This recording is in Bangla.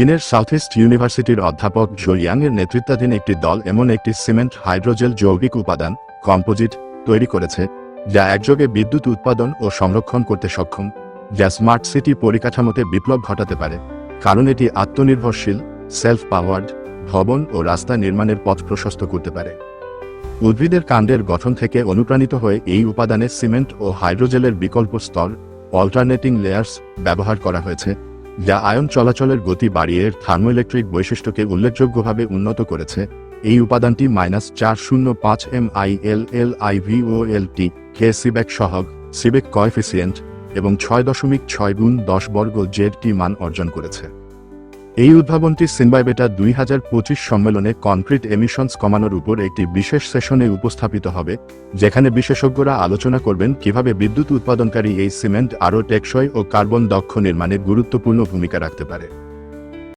চীনের সাউথ ইস্ট ইউনিভার্সিটির অধ্যাপক জোয়াং এর নেতৃত্বাধীন একটি দল এমন একটি সিমেন্ট হাইড্রোজেল যৌগিক উপাদান, কম্পোজিট, তৈরি করেছে, যা একযোগে বিদ্যুৎ উৎপাদন ও সংরক্ষণ করতে সক্ষম, যা স্মার্ট সিটি পরিকাঠামোতে বিপ্লব ঘটাতে পারে, কারণ এটি আত্মনির্ভরশীল সেলফ পাওয়ার্ড ভবন ও রাস্তা নির্মাণের পথ প্রশস্ত করতে পারে। উদ্ভিদের কাণ্ডের গঠন থেকে অনুপ্রাণিত হয়ে এই উপাদানে সিমেন্ট ও হাইড্রোজেলের বিকল্প স্তর, অল্টারনেটিং লেয়ার্স, ব্যবহার করা হয়েছে যা আয়ন চলাচলের গতি বাড়িয়ে এর থার্মোইলেকট্রিক বৈশিষ্ট্যকে উল্লেখযোগ্যভাবে উন্নত করেছে। এই উপাদানটি মাইনাস চার শূন্য পাঁচ M I L L I T, K Seebeck সহগ, সিবেক কয়েফিসিয়েন্ট এবং ছয় দশমিক ছয় গুণ দশ বর্গ জেড টি মান অর্জন করেছে। এই উদ্ভাবনটি সিনবাইবেটা দুই হাজার পঁচিশ সম্মেলনে কনক্রিট এমিশনস কমানোর উপর একটি বিশেষ সেশনে উপস্থাপিত হবে, যেখানে বিশেষজ্ঞরা আলোচনা করবেন কীভাবে বিদ্যুৎ উৎপাদনকারী এই সিমেন্ট আরও টেকসই ও কার্বন দক্ষ নির্মাণে গুরুত্বপূর্ণ ভূমিকা রাখতে পারে।